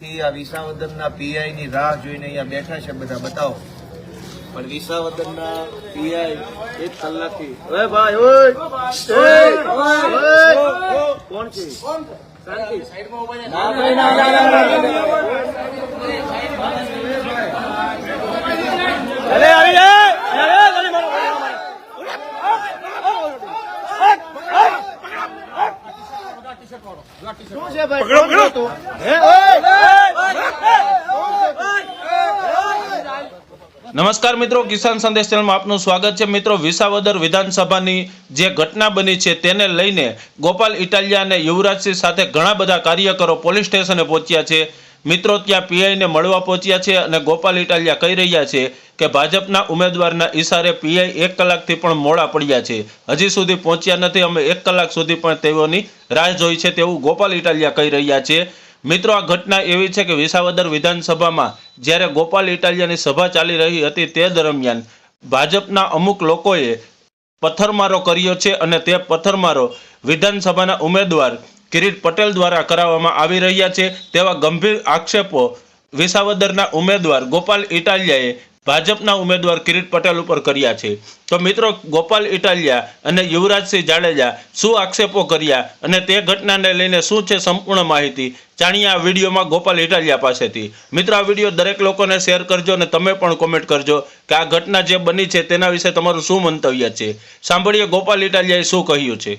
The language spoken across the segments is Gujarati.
આ વિસાવદરના પીઆઈ ની રાહ જોઈને અહીંયા બેઠા છે બધા બતાવો. પણ વિસાવદરના પીઆઈ એક કલાકથી ઓય ભાઈ ઓય! કોણ છે? શાંતિ. અરે આવી જાય અરે ગલી મારો શું છે ભાઈ પકડો પકડો હે નમસ્કાર મિત્રો કિસાન સંદેશ ચેનલમાં આપનું સ્વાગત છે. મિત્રો વિસાવદર વિધાનસભાની જે ઘટના બની છે તેને લઈને ગોપાલ ઇટાલિયા અને યુવરાજસિંહ સાથે ઘણા બધા કાર્યકરો પોલીસ સ્ટેશને પહોંચ્યા છે. મિત્રો ત્યાં પીઆઈને મળવા પહોંચ્યા છે અને ગોપાલ ઇટાલિયા કહી રહ્યા છે કે ભાજપના ઉમેદવારના ઈશારે પીઆઈ એક કલાકથી પણ મોડા પડ્યા છે. હજી સુધી પહોંચ્યા નથી, અમે એક કલાક સુધી પણ તેઓની રાહ જોઈ છે તેવું ગોપાલ ઇટાલિયા કહી રહ્યા છે. મિત્રો, આ ઘટના એવી છે કે વિસાવદર વિધાનસભામાં જ્યારે ગોપાલ ઇટાલિયાની સભા ચાલી રહી હતી તે દરમિયાન ભાજપના અમુક લોકોએ પથ્થરમારો કર્યો છે અને તે પથ્થરમારો વિધાનસભાના ઉમેદવાર કિરીટ પટેલ દ્વારા કરાવવામાં આવી રહ્યા છે તેવા ગંભીર આક્ષેપો વિસાવદરના ઉમેદવાર ગોપાલ ઇટાલિયાએ ભાજપના ઉમેદવાર કિરીટ પટેલ ઉપર કર્યા છે. તો મિત્રો, ગોપાલ ઇટાલિયા અને યુવરાજસિંહ જાડેજા શું આક્ષેપો કર્યા અને તે ઘટનાને લઈને શું છે સંપૂર્ણ માહિતી જાણીએ આ વિડીયોમાં ગોપાલ ઇટાલિયા પાસેથી. મિત્રો, આ વીડિયો દરેક લોકોને શેર કરજો અને તમે પણ કોમેન્ટ કરજો કે આ ઘટના જે બની છે તેના વિશે તમારું શું મંતવ્ય છે. સાંભળીએ ગોપાલ ઇટાલિયાએ શું કહ્યું છે.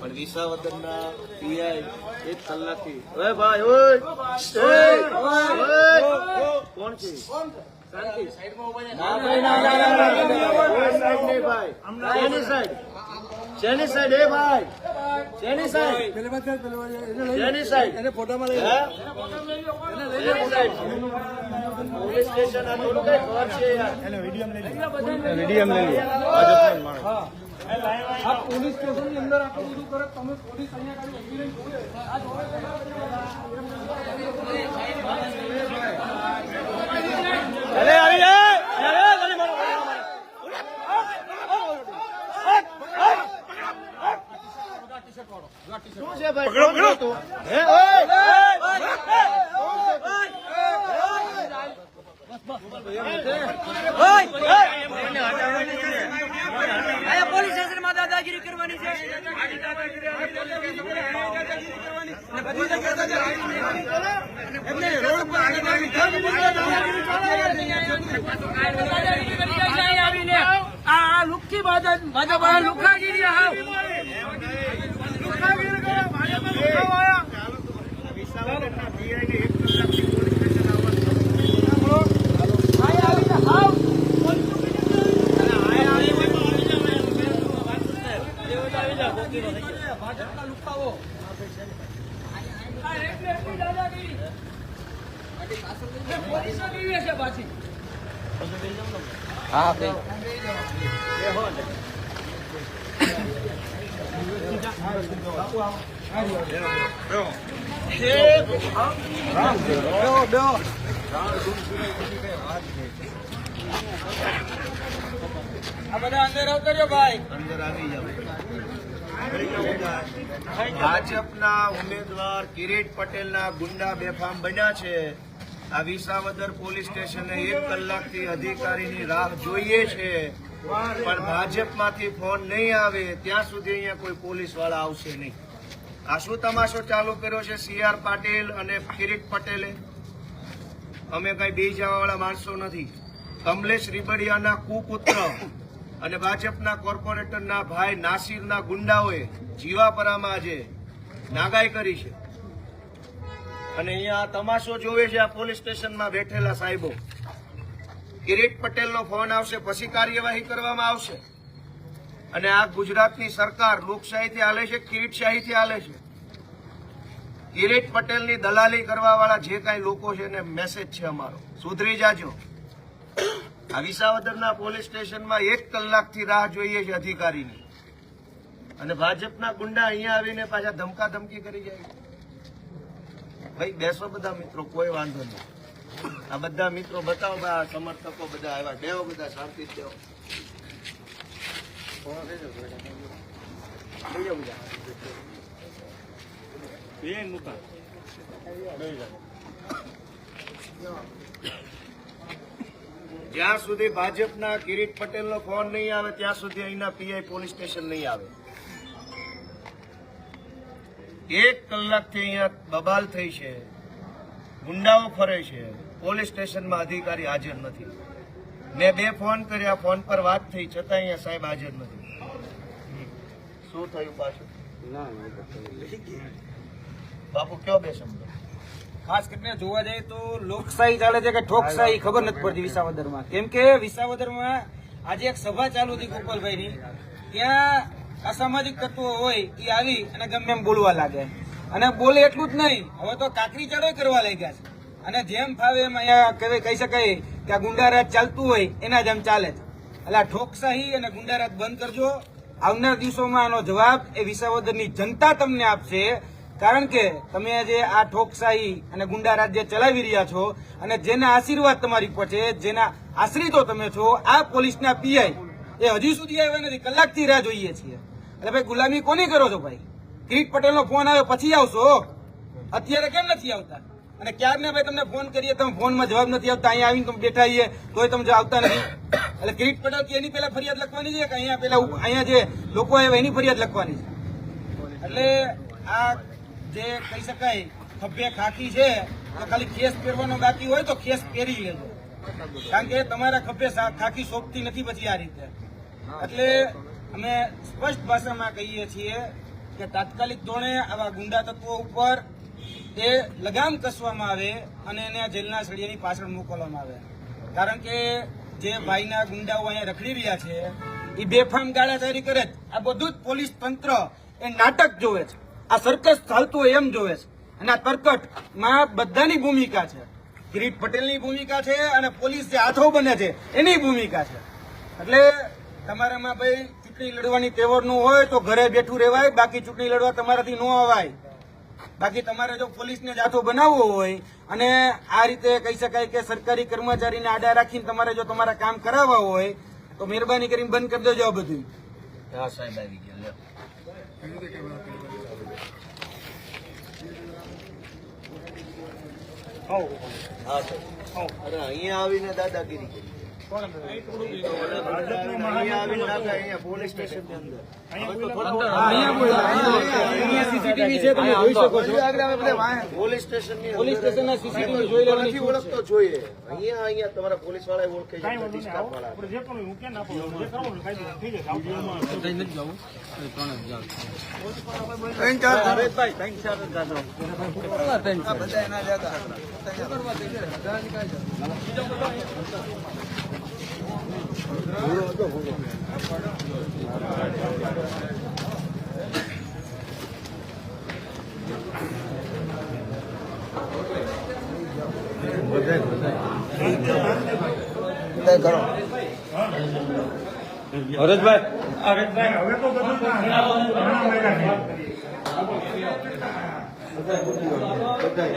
પણ વિસાવદરના પીઆઈ એક કલાકથી. ઓય ભાઈ ઓય! ઓય! ઓય! કોણ છે? શાંતિ. ના ભાઈ ના ના ના, ના, ના, ના. સાઈડ નહીં ભાઈ. શેની સાઈડ શેની સાઈડ એ ભાઈ. શેની સાઈડ શેની સાઈડ હે? શેની સાઈડ? પોલીસ સ્ટેશન આ થોડું કઈ ખબર છે યાર? આ પોલીસ સ્ટેશનની અંદર આપણે બધું કરે તમે પોલીસ અહીંયા ખાલી એમ્બ્યુલન્સ જોડે. આ જોડે અરે આવી જાય અરે ગલી મારો શું છે ભાઈ પકડો પકડો હે? ઓય અહીંયા પોલીસ સ્ટેશનમાં દાદાગીરી કરવાની છે. આ લુખી ભાજપ ભાજપ લુખાગીરી હાવ લુખાગીરી કરે ભાજપ લુખાવાયા આયા આવીને હાવ ભાજપના લુખાવો આ એટલે છે પાછી આ બધા અંદર અવતર્યો ભાઈ. અંદર આવી જાવ ભાજપના ઉમેદવાર કિરીટ પટેલના ગુંડા બેફામ બન્યા છે. આ વિસાવદર પોલીસ સ્ટેશને એક કલાકથી અધિકારીની રાહ જોઈએ છે. પણ ભાજપમાંથી ફોન નહીં આવે, ત્યાં સુધી અહીંયા કોઈ પોલીસવાળા આવશે નહીં. આ શું તમાશો ચાલુ કર્યો છે સીઆર પાટીલ અને કિરીટ પટેલે? અમે કઈ બે જવા વાળા માણસો નથી. કમલેશ રીબડિયાના કુપુત્ર અને ભાજપના કોર્પોરેટરના ભાઈ નાસિરના ગુંડાઓએ જીવાપરામાં આજે નાગાઈ કરી છે. અને અહીંયા તમાશો જોવે છે આ પોલીસ સ્ટેશનમાં બેઠેલા સાહેબો કિરીટ પટેલનો ફોન આવશે, પછી કાર્યવાહી કરવામાં આવશે. અને આ ગુજરાતની સરકાર લોકશાહીથી હાલે છે, કિરીટશાહીથી હાલે છે. કિરીટ પટેલની દલાલી કરવાવાળા જે કાંઈ લોકો છે એને મેસેજ છે અમારો. સુધરી જાજો. આ વિસાવદરના પોલીસ સ્ટેશનમાં એક કલાકથી રાહ જોઈએ છે અધિકારીની. અને ભાજપના ગુંડા અહીંયા આવીને પાછા ધમકા ધમકી કરી જાય ભાઈ બેસો બધા મિત્રો કોઈ વાંધો નહીં. આ બધા મિત્રો બતાવો ભાઈ આ સમર્થકો બધા આવ્યા. બેહો બધા શાંતિ દેવો જ્યાં સુધી ભાજપના કિરીટ પટેલનો ફોન નહીં આવે ત્યાં સુધી અહીંના પીઆઈ પોલીસ સ્ટેશન નહીં આવે. એક કલાકથી અહીંયા બબાલ થઈ છે ગુંડાઓ ફરે છે પોલીસ સ્ટેશનમાં અધિકારી હાજર નથી. મેં બે ફોન કર્યા ફોન પર વાત થઈ છતાં અહીંયા સાહેબ હાજર નથી. શું થયું પાછું? બાપુ કયો બે શબ્દ? ખાસ કરીને જોવા જઈએ તો લોકશાહી ચાલે છે કે ઠોકશાહી, ખબર નથી પડતી વિસાવદરમાં. કેમ કે વિસાવદરમાં આજે એક સભા ચાલુ હતી ગોપાલભાઈની. ત્યાં અસામાજિક તત્વો હોય, એ આવી અને ગમે એમ બોલવા લાગે અને બોલે એટલું જ નહીં, હવે તો કાકરી ચડો કરવા લાગ્યા છે. અને જેમ ફાવે એમ અહીંયા કહી શકાય કે આ ગુંડારાજ ચાલતું હોય, એના જેમ ચાલે છે. એટલે ઠોકશાહી અને ગુંડારાજ બંધ કરજો. આવનાર દિવસોમાં આનો જવાબ એ વિસાવદરની જનતા તમને આપશે. કારણ કે તમે જે આ ઠોકશાહી અને ગુંડા રાજ્ય ચલાવી રહ્યા છો અને જેના આશીર્વાદ તમારી ઉપર છે, જેના આશ્રિતો તમે છો, આ પોલીસના પીઆઈ, એ હજી સુધી આવ્યા નથી, કલાકથી રાહ જોઈએ છીએ. એટલે ભાઈ, ગુલામી કોની કરો છો ભાઈ? કિરીટ પટેલનો ફોન આવ્યો, પછી આવશો? અત્યારે કેમ નથી આવતા? અને ક્યારને ભાઈ તમને ફોન કરીએ, તમે ફોનમાં જવાબ નથી આવતા અહીંયા આવીને તમે બેઠા છીએ તોય તમે આવતા નથી. એટલે કિરીટ પટેલ એની પહેલા ફરિયાદ લખવાની છે કે અહીંયા પેલા અહીંયા જે લોકો આવ્યા એની ફરિયાદ લખવાની છે? એટલે આ જે કહી શકાય ખભે ખાખી છે, તો ખાલી ખેસ પહેરવાનો બાકી હોય તો ખેસ પહેરી લેજો. કારણ કે તમારા ખભે ખાખી સોંપતી નથી પછી આ રીતે. એટલે અમે સ્પષ્ટ ભાષામાં કહીએ છીએ કે તાત્કાલિક ધોરણે આવા ગુંડા તત્વો ઉપર એ લગામ કસવામાં આવે અને એને જેલના સળિયાની પાછળ મોકલવામાં આવે. કારણ કે જે ભાઈના ગુંડાઓ અહીંયા રખડી રહ્યા છે એ બેફામ ગાળાચારી કરે છે આ બધું જ પોલીસ તંત્ર એ નાટક જોવે છે. આ સર્કસ ચાલતું હોય એમ જોવે છે. અને આ તરકટમાં બધાની ભૂમિકા છે. કિરીટ પટેલની ભૂમિકા છે અને પોલીસ જે હાથો બને છે, એની ભૂમિકા છે. એટલે તમારામાં ભાઈ ચૂંટણી લડવાની તેવરનું હોય તો ઘરે બેઠું રહેવાય, બાકી ચૂંટણી લડવા તમારાથી ન અવાય. બાકી તમારે જો પોલીસને જ હાથો બનાવવો હોય અને આ રીતે કહી શકાય કે સરકારી કર્મચારીને આડા રાખીને તમારે જો તમારા કામ કરાવવા હોય, તો મહેરબાની કરીને બંધ કરી દેજો આ બધું હા સાહેબ આવી ગયા લ્યો. હા સાહેબ. અરે અહીંયા આવીને દાદાગીરી કરી. પોલીસ જોઈએ અહીંયા અહીંયા તમારા પોલીસ ઓળખે બધા એના જગા કરો હરજભાઈ હરજભાઈ હવે તો બધું ઘણા મહિના બધા બધા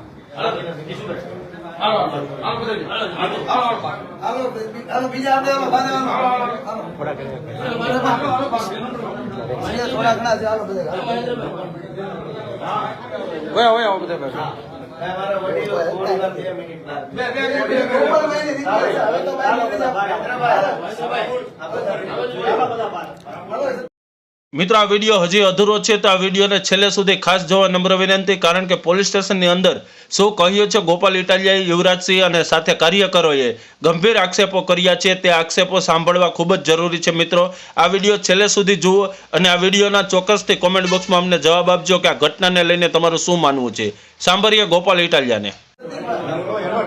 બીજા થોડા ઘણા છે હાલો બધા બધા હૈદરાબાદ મિત્રો, આ વીડિયો હજી અધૂરો છે, તો આ વિડીયોને છેલ્લે સુધી ખાસ જોવા નમ્ર વિનંતી, કારણ કે પોલીસ સ્ટેશનની અંદર શું કહ્યું છે, ગોપાલ ઇટાલિયાએ યુવરાજસિંહ અને સાથે કાર્યકરોએ ગંભીર આક્ષેપો કર્યા છે. તે આક્ષેપો સાંભળવા ખૂબ જ જરૂરી છે, મિત્રો. આ વીડિયો છેલ્લે સુધી જુઓ અને આ વિડીયોના ચોક્કસથી કોમેન્ટ બોક્સમાં અમને જવાબ આપજો કે આ ઘટનાને લઈને તમારું શું માનવું છે. સાંભળીએ ગોપાલ ઇટાલિયાને.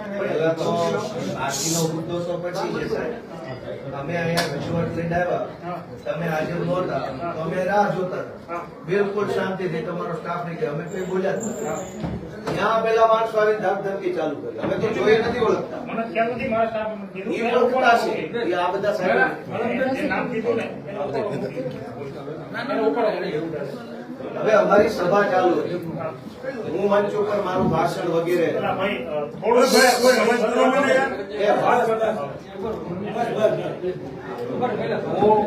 પહેલા તો આરતીનો મુદ્દો તો પછી છે સાહેબ. અમે અહીંયા રજૂઆત લઈને આવ્યા. તમે હાજર નહોતા. તો અમે રાહ જોતા હતા. બિલકુલ શાંતિથી તમારો સ્ટાફ ને કે અમે કઈ બોલ્યા જ નથી. ત્યાં પેલા માણસો આવીને ધાક ધમકી ચાલુ કરી અમે તો જોઈએ નથી ઓળખતા એ ઓળખતા છે એ આ બધા સાહેબ હવે અમારી સભા ચાલુ હતી હું મંચ ઉપર મારું ભાષણ વગેરે એ હું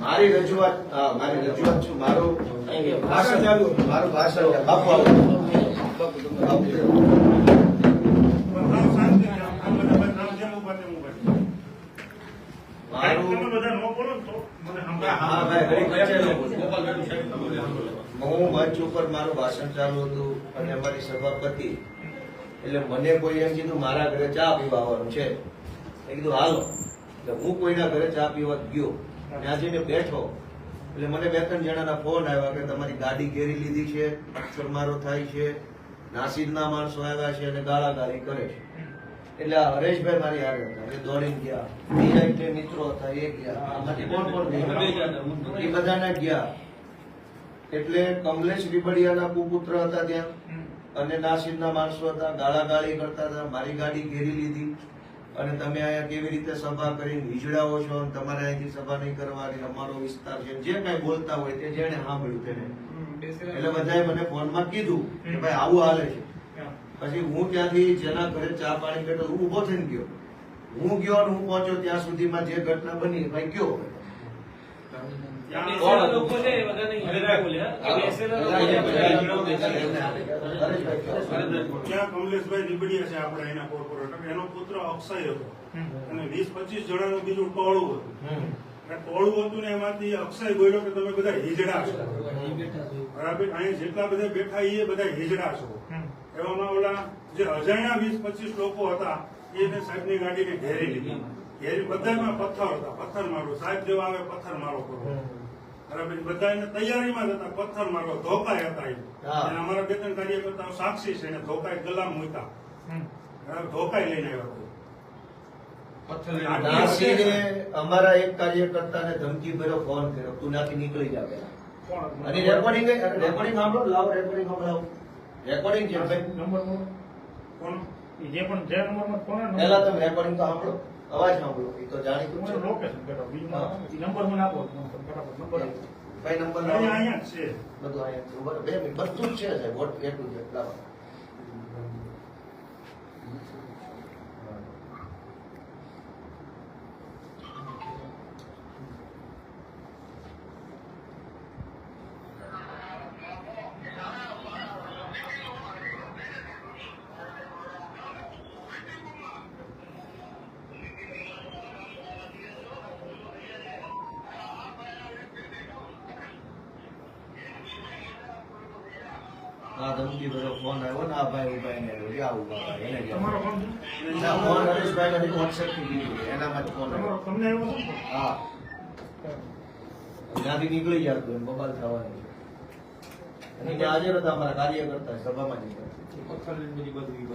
મારી રજૂઆત હા, મારી રજૂઆત છું મારું ભાષણ ચાલુ મારું ભાષણ છે. બાપુ આવો. બાપુ. મારું મારું ભાષણ ચાલુ હતું અને અમારી એટલે મને કોઈ એમ કીધું, મારા ઘરે ચા પીવા છે. એ કીધું, હાલો. હું કોઈના ઘરે ચા પીવા ગયો. ત્યાં જઈને બેઠો. એટલે મને બે ત્રણ જણાના ફોન આવ્યા કે તમારી ગાડી ઘેરી લીધી છે મારો થાય છે. નાસીદના માણસો આવ્યા છે અને ગાળાગાળી કરે છે. એટલે આ હરેશભાઈ મારી હારે હતા. એ દોડીને ગયા. બીજા એક મિત્રો હતા એ ગયા. આમાંથી કોણ કોણ ગયા? એ બધાના ગયા. એટલે કમલેશ રીબડિયાના કુપુત્ર હતા ત્યાં. અને નાસિરના માણસો હતા ગાળાગાળી કરતા હતા. મારી ગાડી ઘેરી લીધી. અને તમે અહીંયા કેવી રીતે સભા કરીને વીજળાવો છો અને તમારે અહીંથી સભા નહીં કરવાની? અમારો વિસ્તાર છે. જે કઈ બોલતા હોય તે જેને સાંભળ્યું તેને. એટલે બધાએ મને ફોનમાં કીધું કે ભાઈ આવું હાલે છે. પછી હું ત્યાંથી જેના ઘરે ચા પાણી બેઠો હું ઊભો થઈને ગયો. હું ગયો અને હું પહોંચ્યો ત્યાં સુધીમાં જે ઘટના બની ભાઈ ગયો કમલેશભાઈ નીબડિયા છે આપણા એના કોર્પોરેટર એનો પુત્ર અક્ષય હતો. અને વીસ પચીસ જણાનું બીજું ટોળું હતું. અને ટોળું હતું ને એમાંથી અક્ષય બોલ્યો કે તમે બધા હિજડા છો. બરાબર? અહીંયા જેટલા બધા બેઠા એ બધા હિજડા છો. એવામાં ઓલા જે અજાણ્યા વીસ પચીસ લોકો હતા એને સાહેબની ગાડીને ઘેરી લીધી. ઘેરી બધામાં પથ્થર હતા. પથ્થર મારો. સાહેબ જેવા આવે પથ્થર મારો કરો. બરાબર? બધા એને તૈયારીમાં જ હતા. પથ્થર મારો. ધોકાય હતા એ. અને અમારા બે ત્રણ કાર્યકર્તાઓ સાક્ષી છે. એને ધોકાય ગલામ મૂક્યા. બરાબર? ધોકાય લઈને આવ્યા નાસીરે અમારા એક કાર્યકર્તાને ધમકી ભર્યો ફોન કર્યો. તું નાખી નીકળી જા પેલા અને રેકોર્ડિંગ રેકોર્ડિંગ સાંભળો લાવો રેકોર્ડિંગ સંભળાવો રેકોર્ડિંગ છે ભાઈ. કોણ? જે પણ જે નંબરમાં આવે, પહેલા તમે રેકોર્ડિંગ તો સાંભળો. અવાજ સાંભળો. એ તો જાણીતું છે. લોકેશન બેટા બીજું નંબર મને આપો નંબર ભાઈ નંબર અહીંયા છે. બધું અહીંયા બે મિનિટ. બધું જ છે સાહેબ. વોટ એટલું છે લાવો. ભાઈ ઊભા એને રહ્યા ઊભા ભાઈ એને તમારો ફોન ના ફોન હરેશભાઈ ને વોટ્સએપથી લીધો એનામાં ફોન તમને એવો હા ત્યાંથી નીકળી જાય તો બબાલ થવાનું અને ત્યાં હાજર હતા અમારા કાર્યકર્તા સભામાં જ બધું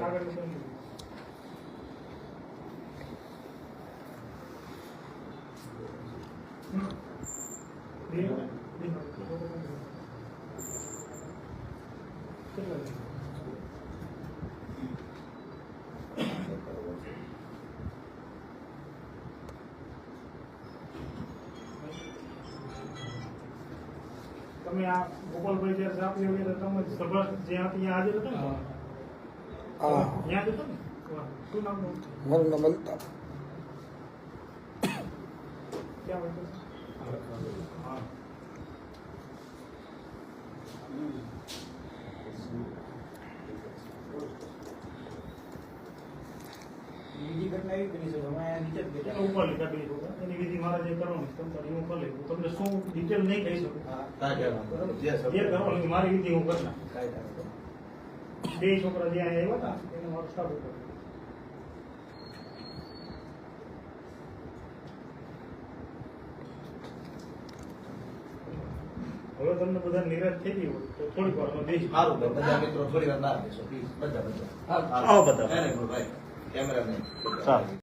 તમે આ ગોપાલભાઈ જ્યારે સાપી વગેરે તમે સભા જ્યાં હતી ત્યાં હાજર હતા ને? ત્યાં જ હતો ને? વાહ. શું નામ? મારું નામ અલ્તાફ. ક્યાં હા. બીજી ઘટના એવી બની છે અમે નીચે જ બેઠા ઉપર લીધા બે છોકરા. એની વિધિ મારા જે કરવાની છે, તમે હું કરી હું તમને શું ડિટેલ નહીં કહી શકું. જે કરવાની મારી વિધિ હું કરી નાખીશ. બે છોકરા જે અહીંયા આવ્યા હતા એને મારો સ્ટાફ ઉપર હવે તમને બધા નિરાશ થઈ ગયું હોય તો થોડીક વારમાં સારું બધા મિત્રો થોડી વાર ના પ્લીઝ બધા બધા. આવો બધા. Very कैमरा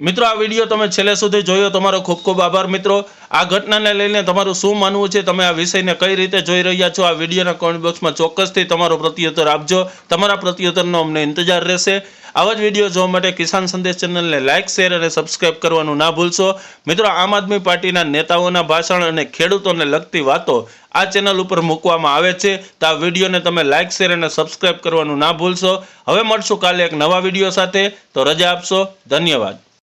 મિત્રો, આ વીડિયો તમે છેલ્લે સુધી જોયો. તમારો ખૂબ ખૂબ આભાર, મિત્રો. આ ઘટનાને લઈને તમારું શું માનવું છે? તમે આ વિષયને કઈ રીતે જોઈ રહ્યા છો? આ વિડીયોના કોમેન્ટ બોક્સમાં ચોક્કસથી તમારો પ્રત્યુત્તર આપજો. તમારા પ્રત્યુત્તરનો અમને ઇંતજાર રહેશે. આવા જ વીડિયો જોવા માટે કિસાન સંદેશ ચેનલને લાઇક શેર અને સબસ્ક્રાઇબ કરવાનું ના ભૂલશો. મિત્રો, આમ આદમી પાર્ટીના નેતાઓના ભાષણ અને ખેડૂતોને લગતી વાતો આ ચેનલ ઉપર મૂકવામાં આવે છે. તો આ વિડીયોને તમે લાઇક શેર અને સબસ્ક્રાઇબ કરવાનું ના ભૂલશો. હવે મળશું કાલે એક નવા વીડિયો સાથે. તો રજા આપશો. ધન્યવાદ.